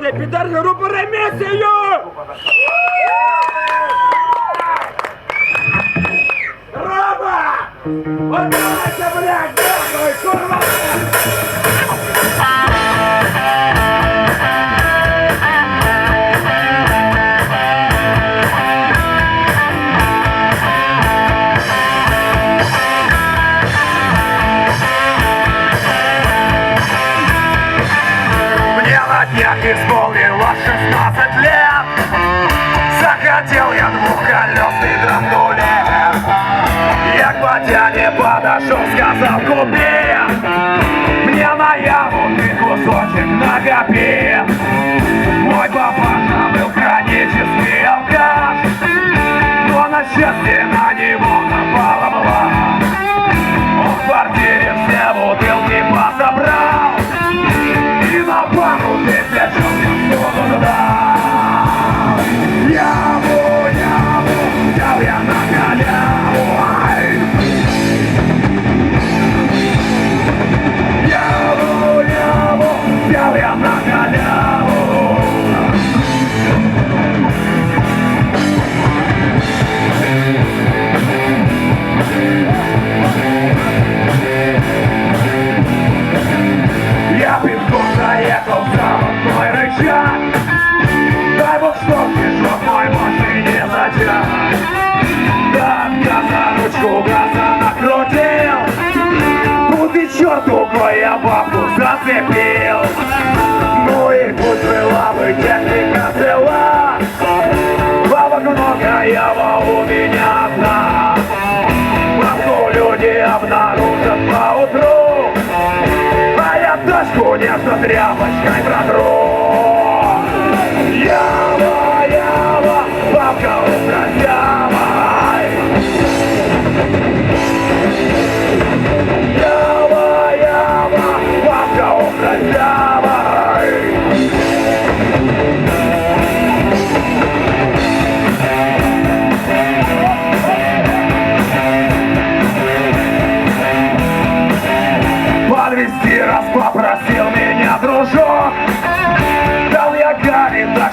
люди, піддержи групу ремісію! Рома! Отдавайся, блядь, дякую, курва! На днях исполнилось 16 лет. Захотел я двухколесный драндулет Я к Батяне подошел, сказал купи Мне на яму ты кусочек накопи. Мой папаша был хронический алкаш. Но на счастье Тут и черту я бабку зацепил. Ну и пусть была бы техника цела Бабок много, ява у меня одна. Бабку люди обнаружат поутру. А я дочку нежно тряпочкой протру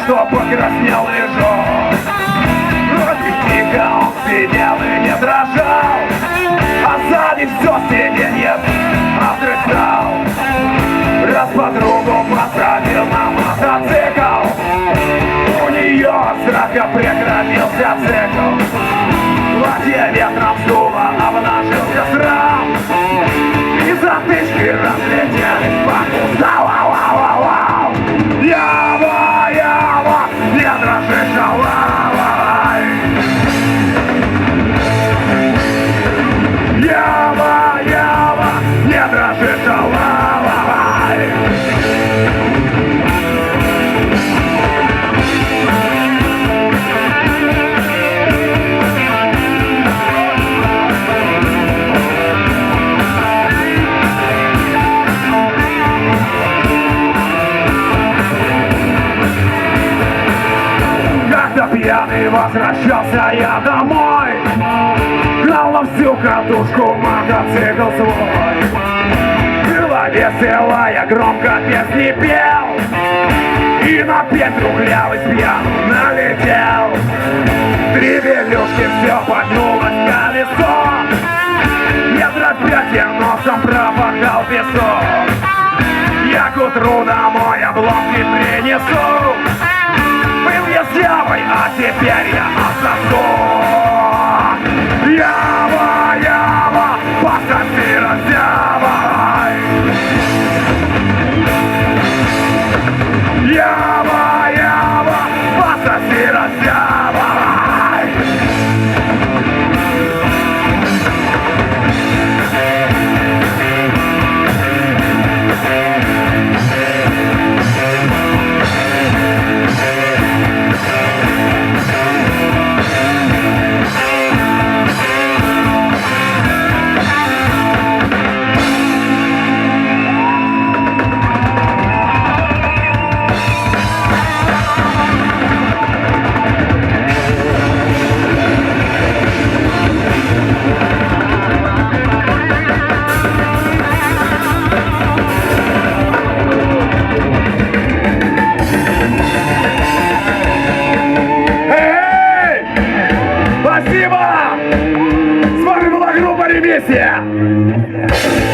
что покраснел лежок Вроде пьяный возвращался я домой. Гнал на всю катушку мотоцикл свой. Была веселая, громко песни пел. И на пень трухлявый с пьяну налетел. Три велюшки все поднулось колесо. Метра пять я носом пропахал песок. Я к утру домой обломки принесу. я зявой, а 谢谢。